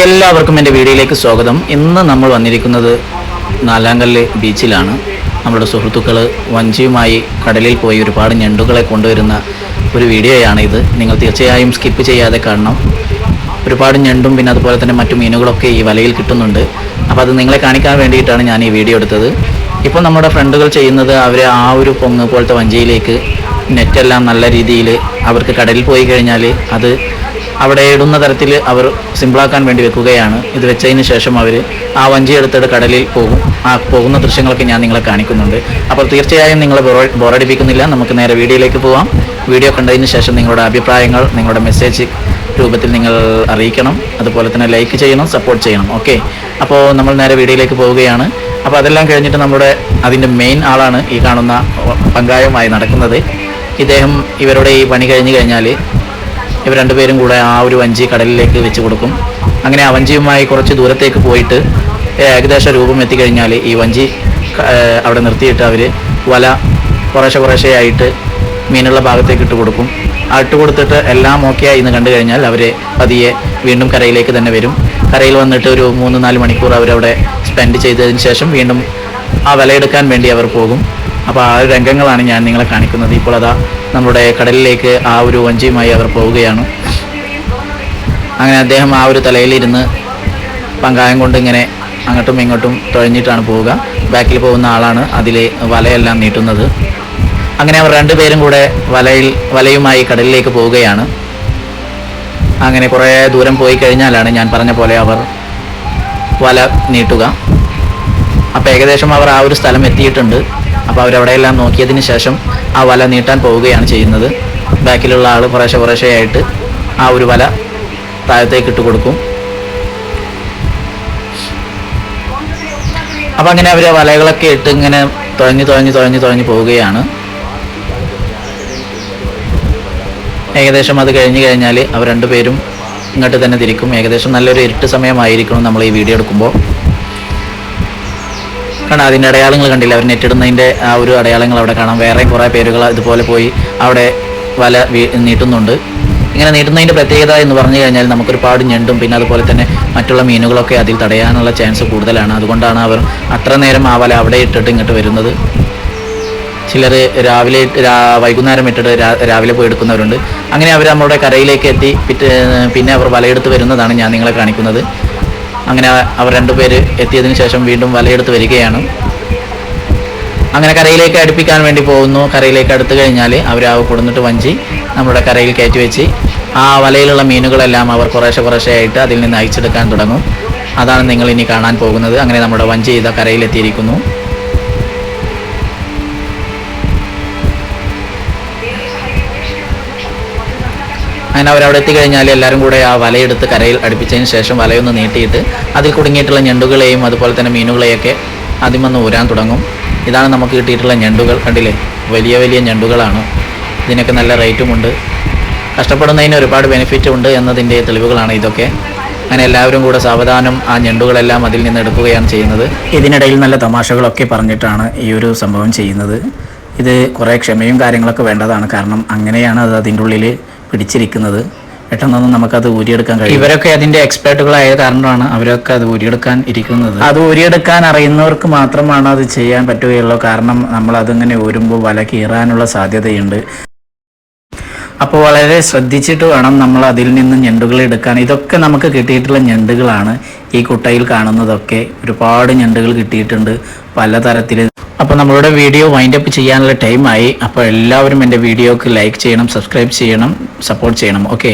എല്ലാവർക്കും എന്റെ വീഡിയോയിലേക്ക് സ്വാഗതം. ഇന്ന് നമ്മൾ വന്നിരിക്കുന്നത് നാലാങ്കല്ല് ബീച്ചിലാണ്. നമ്മുടെ സുഹൃത്തുക്കൾ വഞ്ചിയുമായി കടലിൽ പോയി ഒരുപാട് ഞണ്ടുകളെ കൊണ്ടുവരുന്ന ഒരു വീഡിയോയാണ് ഇത് നിങ്ങൾ തീർച്ചയായും സ്കിപ്പ് ചെയ്യാതെ കാണണം. ഒരുപാട് ഞണ്ടും പിന്നെ അതുപോലെ തന്നെ മറ്റു മീനുകളൊക്കെ ഈ വലയിൽ കിട്ടുന്നുണ്ട്. അപ്പോൾ അത് നിങ്ങളെ കാണിക്കാൻ വേണ്ടിയിട്ടാണ് ഞാൻ ഈ വീഡിയോ എടുത്തത്. ഇപ്പോൾ നമ്മുടെ ഫ്രണ്ടുകൾ ചെയ്യുന്നത് അവർ ആ ഒരു പൊങ്ങ് പോലത്തെ വഞ്ചിയിലേക്ക് നെറ്റെല്ലാം നല്ല രീതിയിൽ അവർക്ക് കടലിൽ പോയി കഴിഞ്ഞാൽ അത് അവിടെ ഇടുന്ന തരത്തിൽ അവർ സിമ്പിളാക്കാൻ വേണ്ടി വെക്കുകയാണ്. ഇത് വെച്ചതിന് ശേഷം അവർ ആ വഞ്ചി എടുത്തിട്ട് കടലിൽ പോകും. ആ പോകുന്ന ദൃശ്യങ്ങളൊക്കെ ഞാൻ നിങ്ങളെ കാണിക്കുന്നുണ്ട്. അപ്പോൾ തീർച്ചയായും നിങ്ങളെ ബോറ- ബോറടിപ്പിക്കുന്നില്ല. നമുക്ക് നേരെ വീഡിയോയിലേക്ക് പോവാം. വീഡിയോ കണ്ടതിന് ശേഷം നിങ്ങളുടെ അഭിപ്രായങ്ങൾ നിങ്ങളുടെ മെസ്സേജ് രൂപത്തിൽ നിങ്ങൾ അറിയിക്കണം. അതുപോലെ തന്നെ ലൈക്ക് ചെയ്യണം സപ്പോർട്ട് ചെയ്യണം. ഓക്കെ? അപ്പോൾ നമ്മൾ നേരെ വീഡിയോയിലേക്ക് പോവുകയാണ്. അപ്പോൾ അതെല്ലാം കഴിഞ്ഞിട്ട് നമ്മുടെ അതിന്റെ മെയിൻ ആളാണ് ഈ കാണുന്ന പങ്കായമായി നടക്കുന്നത്. ഇദ്ദേഹം ഇവരുടെ ഈ പണി കഴിഞ്ഞ് കഴിഞ്ഞാൽ ഇവർ രണ്ടുപേരും കൂടെ ആ ഒരു വഞ്ചി കടലിലേക്ക് വെച്ച് കൊടുക്കും. അങ്ങനെ ആ വഞ്ചിയുമായി കുറച്ച് ദൂരത്തേക്ക് പോയിട്ട് ഏകദേശ രൂപം എത്തിക്കഴിഞ്ഞാൽ ഈ വഞ്ചി അവിടെ നിർത്തിയിട്ട് അവർ വല കുറേശ്ശെ കുറേശ്ശെ ആയിട്ട് മീനുള്ള ഭാഗത്തേക്ക് ഇട്ട് കൊടുക്കും. ആ ഇട്ട് കൊടുത്തിട്ട് എല്ലാം ഓക്കെ ആയി എന്ന് കണ്ടു കഴിഞ്ഞാൽ അവർ പതിയെ വീണ്ടും കരയിലേക്ക് തന്നെ വരും. കരയിൽ വന്നിട്ട് ഒരു മൂന്ന് നാല് മണിക്കൂർ അവരവിടെ സ്പെൻഡ് ചെയ്തതിന് ശേഷം വീണ്ടും ആ വിലയെടുക്കാൻ വേണ്ടി അവർ പോകും. അപ്പോൾ ആ രംഗങ്ങളാണ് ഞാൻ നിങ്ങളെ കാണിക്കുന്നത്. ഇപ്പോൾ അതാ നമ്മുടെ കടലിലേക്ക് ആ ഒരു വഞ്ചിയുമായി അവർ പോവുകയാണ്. അങ്ങനെ അദ്ദേഹം ആ ഒരു തലയിലിരുന്ന് പങ്കായം കൊണ്ട് ഇങ്ങനെ അങ്ങോട്ടും ഇങ്ങോട്ടും തുഴഞ്ഞിട്ടാണ് പോവുക. ബാക്കിൽ പോകുന്ന ആളാണ് അതിലെ വലയെല്ലാം നീട്ടുന്നത്. അങ്ങനെ അവർ രണ്ടുപേരും കൂടെ വലയിൽ വലയുമായി കടലിലേക്ക് പോവുകയാണ്. അങ്ങനെ കുറേ ദൂരം പോയി കഴിഞ്ഞാലാണ് ഞാൻ പറഞ്ഞ പോലെ അവർ വല നീട്ടുക. അപ്പോൾ ഏകദേശം അവർ ആ ഒരു സ്ഥലം എത്തിയിട്ടുണ്ട്. അപ്പോൾ അവരവിടെയെല്ലാം നോക്കിയതിന് ശേഷം ആ വല നീട്ടാൻ പോവുകയാണ് ചെയ്യുന്നത്. ബാക്കിലുള്ള ആൾ കുറേശ്ശെ കുറേശ്ശെയായിട്ട് ആ ഒരു വല താഴത്തേക്ക് ഇട്ട് കൊടുക്കും. അപ്പം അങ്ങനെ അവർ വലകളൊക്കെ ഇട്ട് ഇങ്ങനെ തുഴഞ്ഞ് തുഴഞ്ഞ് തുഴഞ്ഞ് തുഴഞ്ഞ് പോവുകയാണ്. ഏകദേശം അത് കഴിഞ്ഞ് കഴിഞ്ഞാൽ അവർ രണ്ടുപേരും ഇങ്ങോട്ട് തന്നെ തിരിക്കും. ഏകദേശം നല്ലൊരു ഇരുട്ട് സമയമായിരിക്കണം നമ്മൾ ഈ വീഡിയോ എടുക്കുമ്പോൾ. കാരണം അതിന്റെ അടയാളങ്ങൾ കണ്ടില്ല. അവർ നെറ്റിടുന്നതിന്റെ ആ ഒരു അടയാളങ്ങൾ അവിടെ കാണാം. വേറെയും കുറേ പേരുകൾ ഇതുപോലെ പോയി അവിടെ വല നീട്ടുന്നുണ്ട്. ഇങ്ങനെ നീട്ടുന്നതിന്റെ പ്രത്യേകത എന്ന് പറഞ്ഞു കഴിഞ്ഞാൽ നമുക്കൊരുപാട് ഞണ്ടും പിന്നെ അതുപോലെ തന്നെ മറ്റുള്ള മീനുകളൊക്കെ അതിൽ തടയാനുള്ള ചാൻസ് കൂടുതലാണ്. അതുകൊണ്ടാണ് അവർ അത്ര നേരം ആ വല അവിടെ ഇട്ടിട്ട് ഇങ്ങോട്ട് വരുന്നത്. ചിലർ രാവിലെ വൈകുന്നേരം ഇട്ടിട്ട് രാവിലെ പോയി എടുക്കുന്നവരുണ്ട്. അങ്ങനെ അവർ നമ്മുടെ കരയിലേക്ക് എത്തി. പിന്നെ അവർ വലയെടുത്ത് വരുന്നതാണ് ഞാൻ നിങ്ങളെ കാണിക്കുന്നത്. അങ്ങനെ അവർ രണ്ടുപേര് എത്തിയതിനു ശേഷം വീണ്ടും വലയെടുത്ത് വരികയാണ്. അങ്ങനെ കരയിലേക്ക് അടുപ്പിക്കാൻ വേണ്ടി പോകുന്നു. കരയിലേക്ക് അടുത്ത് കഴിഞ്ഞാൽ അവർ ആ കൊടുന്നിട്ട് വഞ്ചി നമ്മുടെ കരയിൽ കയറ്റി വെച്ച് ആ വലയിലുള്ള മീനുകളെല്ലാം അവർ കുറേശ്ശെ കുറേശ്ശെ ആയിട്ട് അതിൽ നിന്ന് അയച്ചെടുക്കാൻ തുടങ്ങും. അതാണ് നിങ്ങൾ ഇനി കാണാൻ പോകുന്നത്. അങ്ങനെ നമ്മുടെ വഞ്ചി ഇതാ കരയിലെത്തിയിരിക്കുന്നു അങ്ങനെ അവരവിടെ എത്തിക്കഴിഞ്ഞാൽ എല്ലാവരും കൂടെ ആ വലയെടുത്ത് കരയിൽ അടുപ്പിച്ചതിന് ശേഷം വലയൊന്ന് നീട്ടിയിട്ട് അതിൽ കുടുങ്ങിയിട്ടുള്ള ഞണ്ടുകളെയും അതുപോലെ തന്നെ മീനുകളെയൊക്കെ ആദ്യം വന്ന് ഊരാൻ തുടങ്ങും. ഇതാണ് നമുക്ക് കിട്ടിയിട്ടുള്ള ഞണ്ടുകൾ. കണ്ടില്ലേ? വലിയ വലിയ ഞണ്ടുകളാണ്. ഇതിനൊക്കെ നല്ല റേറ്റുമുണ്ട് കഷ്ടപ്പെടുന്നതിന് ഒരുപാട് ബെനിഫിറ്റ് ഉണ്ട് എന്നതിന്റെ തെളിവുകളാണ് ഇതൊക്കെ. അങ്ങനെ എല്ലാവരും കൂടെ സാവധാനം ആ ഞണ്ടുകളെല്ലാം അതിൽ നിന്ന് എടുക്കുകയാണ് ചെയ്യുന്നത്. ഇതിനിടയിൽ നല്ല തമാശകളൊക്കെ പറഞ്ഞിട്ടാണ് ഈ ഒരു സംഭവം ചെയ്യുന്നത്. ഇത് കുറേ ക്ഷമയും കാര്യങ്ങളൊക്കെ വേണ്ടതാണ്. കാരണം അങ്ങനെയാണ് അത് അതിന്റെ ഉള്ളിൽ പിടിച്ചിരിക്കുന്നത്. പെട്ടെന്നൊന്നും നമുക്കത് ഊരിയെടുക്കാൻ കഴിയും ഇവരൊക്കെ അതിന്റെ എക്സ്പേർട്ടുകളായ കാരണമാണ് അവരൊക്കെ അത് ഊരിയെടുക്കാൻ ഇരിക്കുന്നത്. അത് ഊരിയെടുക്കാൻ അറിയുന്നവർക്ക് മാത്രമാണ് അത് ചെയ്യാൻ പറ്റുകയുള്ളൂ. കാരണം നമ്മൾ അതിങ്ങനെ ഊരുമ്പോൾ വല കീറാനുള്ള സാധ്യതയുണ്ട്. അപ്പോൾ വളരെ ശ്രദ്ധിച്ചിട്ട് വേണം നമ്മൾ അതിൽ നിന്ന് ഞണ്ടുകൾ എടുക്കാൻ. ഇതൊക്കെ നമുക്ക് കിട്ടിയിട്ടുള്ള ഞണ്ടുകളാണ് ഈ കുട്ടയിൽ കാണുന്നതൊക്കെ. ഒരുപാട് ഞണ്ടുകൾ കിട്ടിയിട്ടുണ്ട്. പലതരത്തിൽ അപ്പോൾ നമ്മളുടെ വീഡിയോ വൈൻഡ് അപ്പ് ചെയ്യാനുള്ള ടൈമായി അപ്പോൾ എല്ലാവരും എന്റെ വീഡിയോക്ക് ലൈക്ക് ചെയ്യണം സബ്സ്ക്രൈബ് ചെയ്യണം സപ്പോർട്ട് ചെയ്യണം. ഓക്കെ